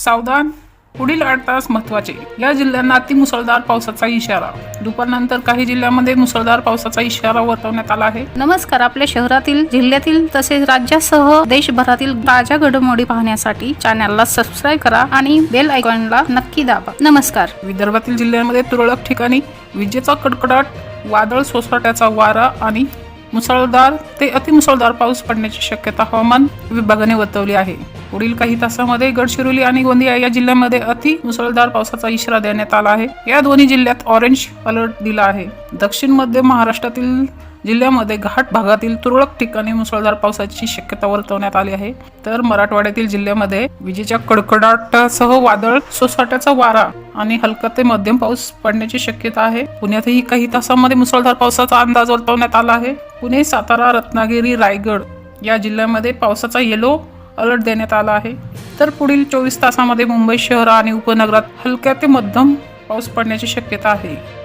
सावधान. पुढील आठ तास महत्त्वाचे या जिल्ह्यांना अतिमुसळधार पावसाचा इशारा. दुपारनंतर काही जिल्ह्यांमध्ये मुसळधार पावसाचा इशारा वर्तवण्यात आला आहे. नमस्कार आपल्या शहरातील जिल्ह्यातील तसेच राज्यासह देशभरातील ताज्या घडामोडी पाहण्यासाठी चॅनलला सबस्क्राईब करा आणि बेल आयकॉनला नक्की दाबा. नमस्कार. विदर्भातील जिल्ह्यांमध्ये तुरळक ठिकाणी विजेचा कडकडाट वादळ सोसाट्याचा वारा आणि मुसळधार ते अतिमुसळधार पाऊस पडण्याची शक्यता हवामान विभागाने वर्तवली आहे. पुढील काही तासामध्ये गडचिरोली आणि गोंदिया या जिल्ह्यामध्ये अति मुसळधार पावसाचा इशारा देण्यात आला आहे. या दोन्ही जिल्ह्यात ऑरेंज अलर्ट दिला आहे. दक्षिण मध्य महाराष्ट्रातील जिल्ह्यामध्ये घाट भागातील तुरळक ठिकाणी मुसळधार पावसाची शक्यता वर्तवण्यात आली आहे. तर मराठवाड्यातील जिल्ह्यामध्ये विजेच्या कडकडाटासह वादळ सोसाट्याचा वारा आणि हलका ते मध्यम पाऊस पडण्याची शक्यता आहे. पुण्यातही काही तासांमध्ये मुसळधार पावसाचा अंदाज वर्तवण्यात आला आहे. पुणे सातारा रत्नागिरी रायगड या जिल्ह्यामध्ये पावसाचा येलो अलर्ट देण्यात आला आहे. तर पुढील चोवीस तासामध्ये मुंबई शहर आणि उपनगरात हलक्या ते मध्यम पाऊस पडण्याची शक्यता आहे.